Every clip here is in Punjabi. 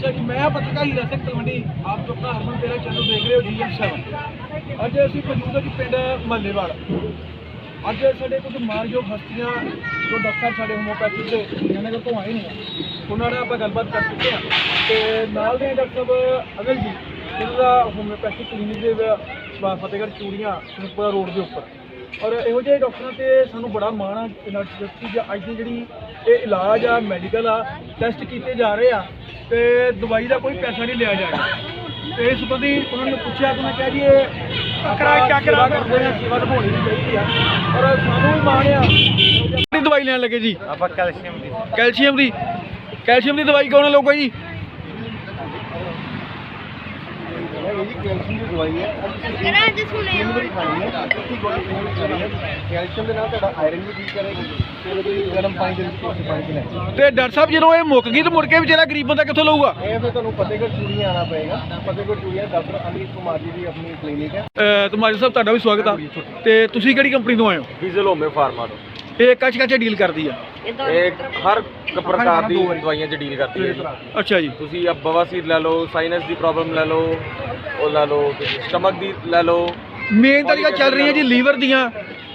ਅੱਛਾ ਜੀ, ਮੈਂ ਪੱਤਰਕਾਰ ਹੀਰਾ ਸਿੰਘ ਤਲਵੰਡੀ ਆਪ ਜੋ ਆਪਣਾ ਹਰਮਨ ਤੇਰਾ ਚੈਨਲ ਦੇਖ ਰਹੇ ਹੋ ਜੀਐਮ7 ਅੱਜ ਅਸੀਂ ਮੌਜੂਦ ਹਾਂ ਜੀ ਪਿੰਡ ਮੱਲੇਵਾਲ। ਅੱਜ ਸਾਡੇ ਕੁਝ ਮਾਨਯੋਗ ਹਸਤੀਆਂ ਜੋ ਡਾਕਟਰ ਸਾਡੇ ਹੋਮੋਪੈਥੀ ਦੇ ਜਨਗਰ ਤੋਂ ਆਏ ਨੇ। ਉਹਨਾਂ ਨਾਲ ਆਪਾਂ ਗੱਲਬਾਤ ਕਰ ਚੁੱਕੇ ਹਾਂ। ਤੇ ਨਾਲ ਦੇ ਡਾਕਟਰ ਸਾਹਿਬ, ਅਗਲ ਜੀ ਜਿਹਨਾਂ ਦਾ ਹੋਮੋਪੈਥੀ ਕਲੀਨਿਕ ਦੇ ਫਤਿਹਗੜ੍ਹ ਚੂੜੀਆਂ ਸੁਪਰਾ ਰੋਡ ਦੇ ਉੱਪਰ। ਔਰ ਇਹੋ ਜਿਹੇ ਡਾਕਟਰਾਂ ਤੇ ਸਾਨੂੰ ਬੜਾ ਮਾਣ ਆ, ਇਹਨਾਂ ਦੀ ਅੱਜ ਦੀ ਜਿਹੜੀ ਇਹ ਇਲਾਜ ਆ ਮੈਡੀਕਲ ਆ ਟੈਸਟ ਕੀਤੇ ਜਾ ਰਹੇ ਆ। ਤੇ ਦਵਾਈ ਦਾ ਕੋਈ ਪੈਸਾ ਨਹੀਂ ਲਿਆ ਜਾਏਗਾ। ਤੇ ਇਸ ਸੰਬੰਧੀ ਉਹਨਾਂ ਨੇ ਪੁੱਛਿਆ ਕਿ ਮੈਂ ਕਿਹਾ ਜੀ ਇਹ ਕਰਾ ਚੱਕਰਾ ਕਰਦੇ ਆ ਸੇਵਾ ਨਿਭਾਉਣੀ ਵੀ ਚਾਹੀਦੀ ਆ। ਔਰ ਸਾਨੂੰ ਵੀ ਮਾਣ ਆ ਕਿਹੜੀ ਦਵਾਈ ਲੈਣ ਲੱਗੇ ਜੀ? ਆਪਾਂ ਕੈਲਸ਼ੀਅਮ ਦੀ। ਕੈਲਸ਼ੀਅਮ ਦੀ। ਕੈਲਸ਼ੀਅਮ ਦੀ ਦਵਾਈ ਕੌਣ ਲਊਗਾ ਜੀ ਇਹ ਜੀ ਕੈਲਸ਼ੀਅਮ ਦੀ ਦਵਾਈ ਹੈ। ਕਰਾ ਅੱਜ ਸੁਣੇ ਤਿੰਨ ਵਾਰੀ ਖਾਣੀ ਹੈ। ਅੱਧੀ ਗੋਲੀ ਤਿੰਨ ਵਾਰੀ ਖਾਣੀ ਹੈ ਕੈਲਸ਼ੀਅਮ ਦੇ ਨਾਲ ਤੁਹਾਡਾ ਆਇਰਨ ਵੀ ਠੀਕ ਕਰੇਗੀ। ਤੇ ਉਹਦੇ ਵਿੱਚ ਗਰਮ ਪਾਣੀ ਦੇ ਵਿੱਚ ਕੋਸੇ ਪਾਣੀ ਪੀਣਾ ਹੈ। ਤੇ ਡਾਕਟਰ ਸਾਹਿਬ ਜਦੋਂ ਇਹ ਮੁੱਕ ਗਈ ਤੇ ਮੁੜ ਕੇ ਵਿਚਾਰਾ ਗਰੀਬ ਬੰਦਾ ਕਿੱਥੋਂ ਲਊਗਾ? ਇਹ ਫਿਰ ਤੁਹਾਨੂੰ ਫਤਿਹਗੜ੍ਹ ਚੂੜੀਆਂ ਆਣਾ ਪਏਗਾ। ਫਤਿਹਗੜ੍ਹ ਚੂੜੀਆਂ ਡਾਕਟਰ ਅਮਰੀਕ ਕੁਮਾਰ ਜੀ ਦੀ ਆਪਣੀ ਕਲੀਨਿਕ ਹੈ। ਸਾਹਿਬ ਤੁਹਾਡਾ ਵੀ ਸਵਾਗਤ ਆ। ਤੇ ਤੁਸੀਂ ਕਿਹੜੀ ਕੰਪਨੀ ਤੋਂ ਆਏ ਹੋ? ਡੀਜ਼ਲ ਹੋਮੇ ਫਾਰਮਾ ਤੋਂ। ਇਹ ਕੱਚ ਕੱਚ ਡੀਲ ਕਰਦੀ ਆ? ਇਹ ਹਰ ਕ- ਪ੍ਰਕਾਰ ਦੀ ਦਵਾਈਆਂ 'ਚ ਡੀਲ ਕਰਦੀ ਹੈ ਜੀ। ਅੱਛਾ ਜੀ। ਤੁਸੀਂ ਅਬ ਬਵਾਸੀਰ ਲੈ ਲਓ ਸਾਈਨਸ ਦੀ ਪ੍ਰੋਬਲਮ ਲੈ ਲਓ ਉਹ ਲੈ ਲਓ ਤੁਸੀਂ ਸਟਮਕ ਦੀ ਲੈ ਲਓ। ਮੇਨ ਤਾਂ ਜਿਹੜੀਆਂ ਚੱਲ ਰਹੀਆਂ ਜੀ ਲੀਵਰ ਦੀਆਂ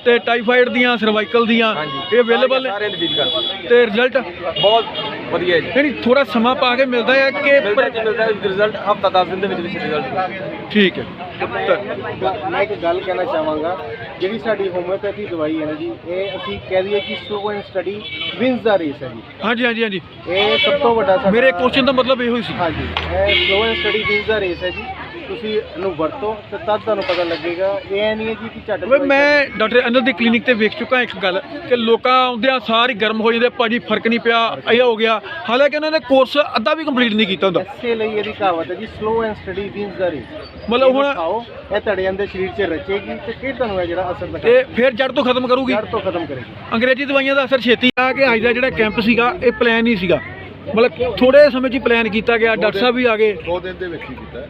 ਤੇ ਟਾਈਫਾਈਡ ਦੀਆਂ ਸਰਵਾਈਕਲ ਦੀਆਂ ਇਹ ਅਵੇਲੇਬਲ ਨੇ। ਸਾਰੇ ਡੀਲ ਕਰਦੇ ਤੇ ਰਿਜ਼ਲਟ ਬਹੁਤ ਵਧੀਆ ਜੀ। ਨਹੀਂ ਥੋੜਾ ਸਮਾਂ ਪਾ ਕੇ ਮਿਲਦਾ ਹੈ ਕਿ ਮਿਲਦਾ ਜੀ ਮਿਲਦਾ ਰਿਜ਼ਲਟ ਹਫਤਾ 10 ਦਿਨ ਦੇ ਵਿੱਚ ਵਿੱਚ ਰਿਜ਼ਲਟ ਠੀਕ ਹੈ। ਮੈਂ ਇੱਕ ਗੱਲ ਕਹਿਣਾ ਚਾਹਾਂਗਾ ਜਿਹੜੀ ਸਾਡੀ ਹੋਮਿਓਪੈਥੀ ਦਵਾਈ ਹੈ ਨਾ ਜੀ ਇਹ ਅਸੀਂ ਕਹਿ ਦਈਏ ਕਿ slow and steady wins the race ਹੈ ਜੀ। ਹਾਂਜੀ ਹਾਂਜੀ ਹਾਂਜੀ। ਇਹ ਸਭ ਤੋਂ ਵੱਡਾ ਸਾਡਾ ਮੇਰੇ ਕੁਐਸਚਨ ਦਾ ਮਤਲਬ ਇਹੋ ਹੀ ਸੀ। ਹਾਂਜੀ ਇਹ slow and steady wins the race ਹੈ ਜੀ। ਤੁਸੀਂ ਇਹਨੂੰ ਵਰਤੋ ਤੇ ਤਦ ਤੁਹਾਨੂੰ ਪਤਾ ਲੱਗੇਗਾ ਇਹ ਨਹੀਂ ਹੈ ਜੀ ਕਿ ਝੱਟ ਵੇ ਮੈਂ ਡਾਕਟਰ ਅਨਿਲ ਦੀ ਕਲੀਨਿਕ ਤੇ ਵੇਖ ਚੁੱਕਾ ਇੱਕ ਗੱਲ ਕਿ ਲੋਕਾਂ ਆਉਂਦਿਆਂ ਸਾਰ ਹੀ ਗਰਮ ਹੋ ਜਾਂਦੇ ਭਾਜੀ ਫ਼ਰਕ ਨਹੀਂ ਪਿਆ ਇਹ ਹੋ ਗਿਆ। ਹਾਲਾਂਕਿ ਉਹਨਾਂ ਨੇ ਕੋਰਸ ਅੱਧਾ ਵੀ ਕੰਪਲੀਟ ਨਹੀਂ ਕੀਤਾ ਹੁੰਦਾ। ਇਸੇ ਲਈ ਇਹਦੀ ਕਹਾਵਤ ਹੈ ਜੀ slow and steady wins the race ਮਤਲਬ ਹੁਣ ਖਾਓ ਇਹ ਤੁਹਾਡੇ ਅੰਦਰ ਸਰੀਰ 'ਚ ਰਚੇਗੀ ਤੇ ਫਿਰ ਤੁਹਾਨੂੰ ਇਹ ਜਿਹੜਾ ਅਸਰ ਤੇ ਦਿਖਾਏਗਾ ਫਿਰ ਜੜ ਤੋਂ ਖਤਮ ਕਰੂਗੀ। ਜੜ ਤੋਂ ਖਤਮ ਕਰੇਗੀ। ਅੰਗਰੇਜ਼ੀ ਦਵਾਈਆਂ ਦਾ ਅਸਰ ਛੇਤੀ ਆ ਕਿ ਅੱਜ ਦਾ ਜਿਹੜਾ ਕੈਂਪ ਸੀਗਾ ਇਹ ਪਲਾਨ ਨਹੀਂ ਸੀਗਾ। ਮਤਲਬ ਥੋੜੇ ਸਮੇਂ 'ਚ ਹੀ ਪਲਾਨ ਕੀਤਾ ਗਿਆ ਡਾਕਟਰ ਸਾਹਿਬ ਵੀ ਆ ਗਏ। ਦੋ ਦਿਨ ਦੇ ਵਿੱਚ ਹੀ ਕੀਤਾ।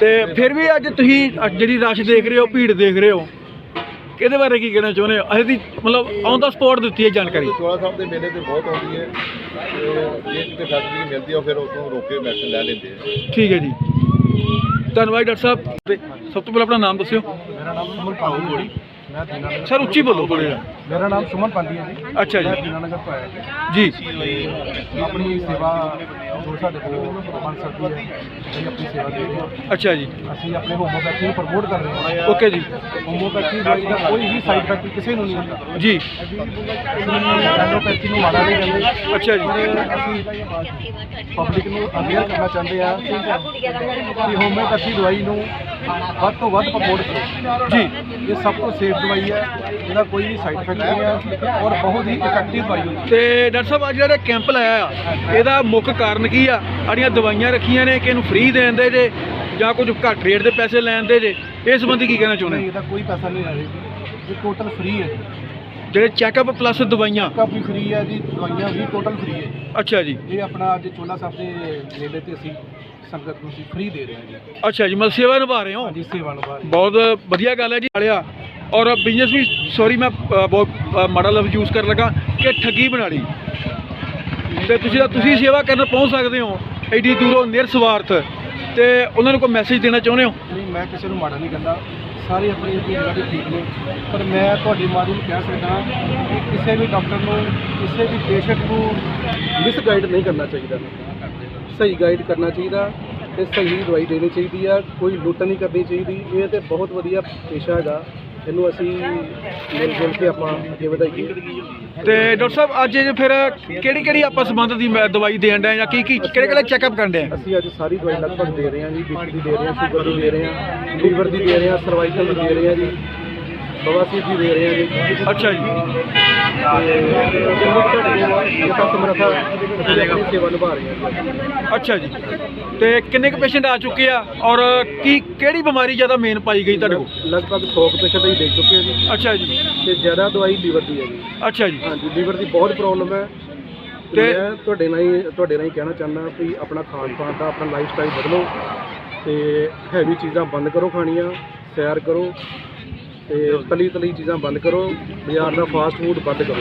ਤੇ ਫਿਰ ਵੀ ਅੱਜ ਤੁਸੀਂ ਜਿਹੜੀ ਰਸ਼ ਦੇਖ ਰਹੇ ਹੋ ਭੀੜ ਦੇਖ ਰਹੇ ਹੋ ਕਿਹਦੇ ਬਾਰੇ ਕੀ ਕਹਿਣਾ ਚਾਹੁੰਦੇ ਹੋ? ਅਸੀਂ ਦੀ ਮਤਲਬ ਔਨ ਦਾ ਸਪੌਟ ਦਿੱਤੀ ਹੈ ਜਾਣਕਾਰੀ। ਚੋਲਾ ਸਾਹਿਬ ਦੇ ਮੇਲੇ ਤੇ ਬਹੁਤ ਆਉਂਦੀ ਹੈ ਤੇ ਜੇ ਕਿਤੇ ਫੈਸਿਲਿਟੀ ਮਿਲਦੀ ਆ ਫਿਰ ਉਦੋਂ ਰੋਕ ਕੇ ਮੈਡੀਸਨ ਲੈ ਲੈਂਦੇ ਆ। ਠੀਕ ਹੈ ਜੀ। ਧੰਨਵਾਦ ਡਾਕਟਰ ਸਾਹਿਬ। ਤੇ ਸਭ ਤੋਂ ਪਹਿਲਾਂ ਆਪਣਾ ਨਾਮ ਦੱਸਿਓ। ਮੇਰਾ ਨਾਮ ਸੁਮਨ ਗੋੜੀ। ਮੈਂ ਦੀਨਾਨਗਰ ਸਰ ਉੱਚੀ ਬੋਲੋ ਥੋੜਾ ਜਿਹਾ। ਮੇਰਾ ਨਾਮ ਸੁਮਨ ਹੈ ਜੀ। ਅੱਛਾ ਮੈਂ ਜੀ ਦੀਨਾਨਗਰ ਤੋਂ ਆਇਆ ਜੀ। ਜੀ। ਆਪਣੀ ਸੇਵਾ ਜੋ ਸਾਡੇ ਕੋਲ ਬਣ ਸਕਦੀ ਹੈ ਅਸੀਂ ਆਪਣੀ ਸੇਵਾ ਦੇ ਰਹੇ ਹਾਂ। ਅੱਛਾ ਜੀ। ਅਸੀਂ ਆਪਣੇ ਹੋਮੋਪੈਥੀ ਨੂੰ ਪ੍ਰਮੋਟ ਕਰ ਰਹੇ ਹਾਂ। ਓਕੇ ਜੀ। ਹੋਮੋਪੈਥੀ ਦਵਾਈ ਦਾ ਕੋਈ ਵੀ ਸਾਈਡ ਇਫੈਕਟ ਕਿਸੇ ਨੂੰ ਨਹੀਂ ਹੁੰਦਾ। ਜੀ। ਐਲੋਪੈਥੀ ਨੂੰ ਮਾੜਾ ਨਹੀਂ ਕਹਿੰਦੇ। ਅੱਛਾ ਜੀ। ਪਰ ਅਸੀਂ ਪਬਲਿਕ ਨੂੰ ਅਵੇਅਰ ਕਰਨਾ ਚਾਹੁੰਦੇ ਆ ਕਿ ਹੋਮੋਪੈਥੀ ਦਵਾਈ ਨੂੰ ਵੱਧ ਤੋਂ ਵੱਧ ਪ੍ਰਮੋਟ ਕਰੋ। ਜੀ। ਇਹ ਸਭ ਤੋਂ ਸੇਫ ਦਵਾਈ ਹੈ ਇਹਦਾ ਕੋਈ ਵੀ ਸਾਈਡ ਇਫੈਕਟ ਨਹੀਂ ਹੈ ਔਰ ਬਹੁਤ ਹੀ ਇਫੈਕਟਿਵ ਦਵਾਈ ਹੁੰਦੀ ਹੈ। ਤੇ ਡਾਕਟਰ ਸਾਹਿਬ ਅੱਜ ਜਿਹੜਾ ਕੈਂਪ ਲਾਇਆ ਆ ਇਹਦਾ ਮੁੱਖ ਕਾਰਨ ਕੀ ਆ? ਆੜੀਆਂ ਦਵਾਈਆਂ ਰੱਖੀਆਂ ਨੇ ਕਿ ਇਹਨੂੰ ਫ੍ਰੀ ਦੇਣ ਦੇ ਜੇ ਜਾਂ ਕੁਝ ਘੱਟ ਰੇਟ ਦੇ ਪੈਸੇ ਲੈਣ ਦੇ ਜੇ? ਇਸ ਸੰਬੰਧੀ ਕੀ ਕਹਿਣਾ ਚਾਹੁੰਦੇ ਨਹੀਂ ਇਹਦਾ ਕੋਈ ਪੈਸਾ ਨਹੀਂ ਲੈ ਰਹੀ ਇਹ ਟੋਟਲ ਫ੍ਰੀ ਹੈ ਜੀ। ਜਿਹੜੇ ਚੈੱਕਅਪ ਪਲੱਸ ਦਵਾਈਆਂ? ਕੱਪ ਵੀ ਫ੍ਰੀ ਹੈ ਜੀ ਦਵਾਈਆਂ ਵੀ ਟੋਟਲ ਫ੍ਰੀ ਹੈ ਜੀ। ਅੱਛਾ ਜੀ। ਇਹ ਆਪਣਾ ਅੱਜ ਚੋਲਾ ਸਾਹਿਬ ਦੇ ਮੇਲੇ ਤੇ ਅਸੀਂ ਸੰਗਤ ਨੂੰ ਅਸੀਂ ਫ੍ਰੀ ਦੇ ਰਹੇ ਹਾਂ ਜੀ। ਅੱਛਾ ਜੀ ਮਤਲਬ ਸੇਵਾ ਨਿਭਾ ਰਹੇ ਹੋ? ਹਾਂਜੀ ਸੇਵਾ ਨਿਭਾ ਰਹੇ ਬਹੁਤ ਵਧੀਆ ਗੱਲ ਹੈ ਜੀ ਵਾਲਿਆ। ਔਰ ਬਿਜ਼ਨਸ ਵੀ ਸੌਰੀ ਮੈਂ ਬਹੁਤ ਮਾੜਾ ਲਫ਼ਜ਼ ਯੂਜ਼ ਕਰਨ ਲੱਗਾ ਕਿ ਠੱਗੀ ਬਣਾ ਲਈ। ਤੇ ਤੁਸੀਂ ਤੁਸੀਂ ਸੇਵਾ ਕਰਨ ਪਹੁੰਚ ਸਕਦੇ ਹੋ ਐਡੀ ਦੂਰੋਂ ਨਿਰਸਵਾਰਥ। ਤੇ ਉਹਨਾਂ ਨੂੰ ਕੋਈ ਮੈਸੇਜ ਦੇਣਾ ਚਾਹੁੰਦੇ ਹੋ? ਨਹੀਂ, ਮੈਂ ਕਿਸੇ ਨੂੰ ਮਾੜਾ ਨਹੀਂ ਕਹਿੰਦਾ। ਸਾਰੇ ਆਪਣੀ ਆਪਣੀ ਜਗ੍ਹਾ ਤੇ ਠੀਕ ਨੇ। ਪਰ ਮੈਂ ਤੁਹਾਡੀ ਮਾਧਿਅਮ ਨੂੰ ਕਹਿ ਸਕਦਾ ਕਿ ਕਿਸੇ ਵੀ ਡਾਕਟਰ ਨੂੰ, ਕਿਸੇ ਵੀ ਪੇਸ਼ੈਂਟ ਨੂੰ ਮਿਸਗਾਈਡ ਨਹੀਂ ਕਰਨਾ ਚਾਹੀਦਾ। ਸਹੀ ਗਾਈਡ ਕਰਨਾ ਚਾਹੀਦਾ ਤੇ ਸਹੀ ਦਵਾਈ ਦੇਣੀ ਚਾਹੀਦੀ ਆ। ਕੋਈ ਲੁੱਟ ਨਹੀਂ ਕਰਨੀ ਚਾਹੀਦੀ। ਇਹ ਤੇ ਬਹੁਤ ਵਧੀਆ ਪੇਸ਼ਾ ਹੈਗਾ। ਇਹਨੂੰ ਅਸੀਂ ਮਿਲ ਜੁਲ ਕੇ ਆਪਾਂ ਅੱਗੇ ਵਧਾਈਏ। ਤੇ ਡਾਕਟਰ ਸਾਹਿਬ ਅੱਜ ਫਿਰ ਕਿਹੜੀ ਕਿਹੜੀ ਆਪਾਂ ਸੰਬੰਧ ਦੀ ਮੈਂ ਦਵਾਈ ਦੇਣ ਡਿਆ ਜਾਂ ਕੀ ਕੀ ਕਿਹੜੇ ਕਿਹੜੇ ਚੈੱਕਅਪ ਕਰਨ ਡਿਆ ਅਸੀਂ ਅੱਜ ਸਾਰੀ ਦਵਾਈ ਲਗਭਗ ਦੇ ਰਹੇ ਹਾਂ ਜੀ ਬੀਪੀ ਦੀ ਦੇ ਰਹੇ ਹਾਂ ਸ਼ੂਗਰ ਦੀ ਦੇ ਰਹੇ ਹਾਂ ਲੀਵਰ ਦੀ ਦੇ ਰਹੇ ਹਾਂ ਸਰਵਾਈਕਲ ਦੀ ਦੇ ਰਹੇ ਹਾਂ ਜੀ ਬਵਾਸੀਰ ਦੀ ਦੇ ਰਹੇ ਹਾਂ ਜੀ। ਅੱਛਾ ਜੀ। ਯਥਾ ਸਮਰਥਾ ਅਸੀਂ ਆਪਣੀ ਸੇਵਾ ਨਿਭਾ ਰਹੇ ਹਾਂ। ਅੱਛਾ ਜੀ। ਤੇ ਕਿੰਨੇ ਕੁ ਪੇਸ਼ੈਂਟ ਆ ਚੁੱਕੇ ਆ ਔਰ ਕੀ ਕਿਹੜੀ ਬਿਮਾਰੀ ਜ਼ਿਆਦਾ ਮੇਨ ਪਾਈ ਗਈ ਤੁਹਾਡੇ ਕੋਲ? ਲਗਭਗ 100 ਪੇਸ਼ੈਂਟ ਅਸੀਂ ਦੇਖ ਚੁੱਕੇ ਹਾਂ ਜੀ। ਅੱਛਾ ਜੀ। ਤੇ ਜ਼ਿਆਦਾ ਦਵਾਈ ਲੀਵਰ ਦੀ ਹੈ ਜੀ। ਅੱਛਾ ਜੀ। ਹਾਂਜੀ ਲੀਵਰ ਦੀ ਬਹੁਤ ਪ੍ਰੋਬਲਮ ਹੈ। ਤੇ- ਤੁਹਾਡੇ ਨਾਲ ਹੀ ਤੁਹਾਡੇ ਨਾਲ ਹੀ ਕਹਿਣਾ ਚਾਹੁੰਦਾ ਵੀ ਆਪਣਾ ਖਾਣ ਪਾਣ ਦਾ ਆਪਣਾ ਲਾਈਫ ਸਟਾਈਲ ਬਦਲੋ ਤੇ ਹੈਵੀ ਚੀਜ਼ਾਂ ਬੰਦ ਕਰੋ ਖਾਣੀਆਂ ਸੈਰ ਕਰੋ। ਤੇ ਤਲੀ ਤਲੀ ਚੀਜ਼ਾਂ ਬੰਦ ਕਰੋ ਬਾਜ਼ਾਰ ਦਾ ਫਾਸਟ ਫੂਡ ਬੰਦ ਕਰੋ।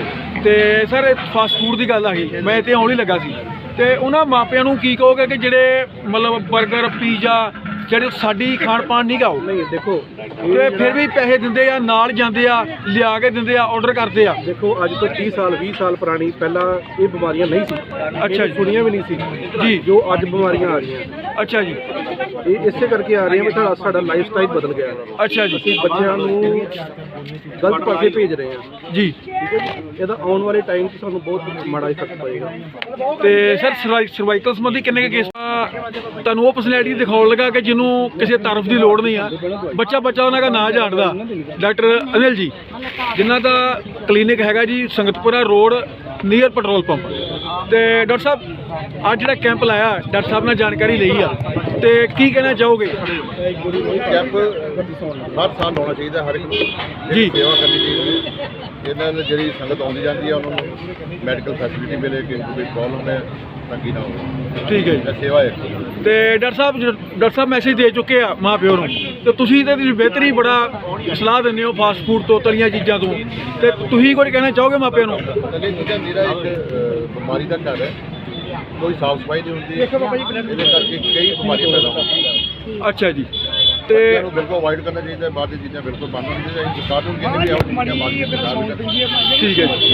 ਤੇ ਸਰ ਫਾਸਟ ਫੂਡ ਦੀ ਗੱਲ ਆ ਗਈ। ਮੈਂ ਤੇ ਆਉਣ ਹੀ ਲੱਗਾ ਸੀ। ਤੇ ਉਹਨਾਂ ਮਾਪਿਆਂ ਨੂੰ ਕੀ ਕਹੋਗੇ ਕਿ ਜਿਹੜੇ ਮਤਲਬ 버ਗਰ ਪੀਜ਼ਾ ਜਿਹੜੇ ਸਾਡੀ ਖਾਣ ਪਾਣ ਨਹੀਂ ਗਾਓ ਨਹੀਂ ਦੇਖੋ ਇਹ ਤੇ ਫਿਰ ਵੀ ਪੈਸੇ ਦਿੰਦੇ ਆ ਨਾਲ ਜਾਂਦੇ ਆ ਲਿਆ ਕੇ ਦਿੰਦੇ ਆ ਆਰਡਰ ਕਰਦੇ ਆ। ਦੇਖੋ ਅੱਜ ਤੋਂ 30 ਸਾਲ 20 ਸਾਲ ਪੁਰਾਣੀ ਪਹਿਲਾਂ ਇਹ ਬਿਮਾਰੀਆਂ ਨਹੀਂ ਸੀ। ਅੱਛਾ ਜੀ। ਸੁਣੀਆਂ ਵੀ ਨਹੀਂ ਸੀ। ਜੀ। ਜੋ ਅੱਜ ਬਿਮਾਰੀਆਂ ਆ ਰਹੀਆਂ। ਅੱਛਾ ਜੀ। ਇਹ ਇਸੇ ਕਰਕੇ ਆ ਰਹੀਆਂ ਵੀ ਸਾਡਾ ਸਾਡਾ ਲਾਈਫ ਸਟਾਈਲ ਬਦਲ ਗਿਆ। ਹੈ। ਅੱਛਾ ਜੀ। ਅਸੀਂ ਬੱਚਿਆਂ ਨੂੰ ਗਲਤ ਪਾਸੇ ਭੇਜ ਰਹੇ ਹਾਂ ਜੀ। ਠੀਕ ਹੈ ਜੀ? ਇਹਦਾ ਆਉਣ ਵਾਲੇ ਟਾਈਮ 'ਚ ਸਾਨੂੰ ਬਹੁਤ ਮਾੜਾ ਇਫੈਕਟ ਪਏਗਾ। ਤੇ ਸਰ ਸਰਵਾਈਕਲ ਸੰਬੰਧੀ ਕਿੰਨੇ ਕੁ ਕੇਸ ਅਹ, ਤੁਹਾਨੂੰ ਉਹ ਪਰਸਨੈਲਿਟੀ ਦਿਖਾਉਣ ਲੱਗਾ ਕਿ ਜਿਹਨੂੰ ਕਿਸੇ ਤਰਫ ਦੀ ਲੋੜ ਨਹੀਂ ਆ। ਬੱਚਾ ਬੱਚਾ ਉਹਨਾਂ ਦਾ ਨਾਂ ਜਾਣਦਾ। ਡਾਕਟਰ ਅਨਿਲ ਜੀ ਜਿਨ੍ਹਾਂ ਦਾ ਕਲੀਨਿਕ ਹੈਗਾ ਜੀ Sangatpura road near petrol pump ਤੇ ਡਾਕਟਰ ਸਾਹਿਬ ਅੱਜ ਜਿਹੜਾ ਕੈਂਪ ਲਾਇਆ ਡਾਕਟਰ ਸਾਹਿਬ ਨੇ ਜਾਣਕਾਰੀ ਲਈ ਆ। ਤੇ ਕੀ ਕਹਿਣਾ ਚਾਹੋਗੇ? ਕੈਂਪ ਹਰ ਸਾਲ ਲਾਉਣਾ ਚਾਹੀਦਾ ਹਰ ਇੱਕ ਨੂੰ। ਜੀ। ਸੇਵਾ ਕਰਨੀ ਚਾਹੀਦੀ ਹੈ। ਇਹਨਾਂ ਨਾਲ ਜਿਹੜੀ ਸੰਗਤ ਆਉਂਦੀ ਜਾਂਦੀ ਹੈ ਉਹਨਾਂ ਨੂੰ ਮੈਡੀਕਲ ਫੈਸਿਲਿਟੀ ਮਿਲੇ ਕਿ ਕੋਈ ਪ੍ਰੋਬਲਮ ਹੈ ਤੰਗੀ ਨਾ ਹੋਵੇ। ਠੀਕ ਹੈ ਜੀ। ਇਹ ਸੇਵਾ ਹੈ। ਤੇ ਡਾਕਟਰ ਸਾਹਿਬ ਜ- ਡਾਕਟਰ ਸਾਹਿਬ ਮੈਸੇਜ ਦੇ ਚੁੱਕੇ ਆ ਮਾਂ ਪਿਓ ਨੂੰ। ਤੇ ਤੁਸੀਂ ਤੇ ਬਿਹਤਰੀ ਬੜਾ ਸਲਾਹ ਦਿੰਦੇ ਹੋ ਫਾਸਟ ਫੂਡ ਤੋਂ ਤਲੀਆਂ ਚੀਜ਼ਾਂ ਤੋਂ। ਤੇ ਤੁਸੀਂ ਕੁਝ ਕਹਿਣਾ ਚਾਹੋਗੇ ਮਾਪਿਆਂ ਨੂੰ? ਤਲੇ ਚੀਜ਼ਾਂ ਜਿਹੜਾ ਇੱਕ ਅਹ, ਬਿਮਾਰੀ ਦਾ ਘਰ ਹੈ। ਕੋਈ ਸਾਫ਼ ਸਫ਼ਾਈ ਨਹੀਂ ਹੁੰਦੀ। ਇਹਦੇ ਕਰਕੇ ਕਈ ਬਿਮਾਰੀਆਂ ਪੈਦਾ ਹੁੰਦੀਆਂ। ਅੱਛਾ ਜੀ। ਤੇ ਇਹਨੂੰ ਬਿਲਕੁਲ ਅਵਾਇਡ ਕਰਨਾ ਚਾਹੀਦਾ ਹੈ ਬਾਹਰ ਦੀਆਂ ਚੀਜ਼ਾਂ ਬਿਲਕੁਲ ਬੰਦ ਹੋਣੀਆਂ ਚਾਹੀਦੀਆਂ। ਸਰਕਾਰ ਨੂੰ ਕਹਿੰਦੇ ਵੀ ਬਾਹਰ ਵੀ ਕਰਦੀ ਹੈ ਠੀਕ ਹੈ ਜੀ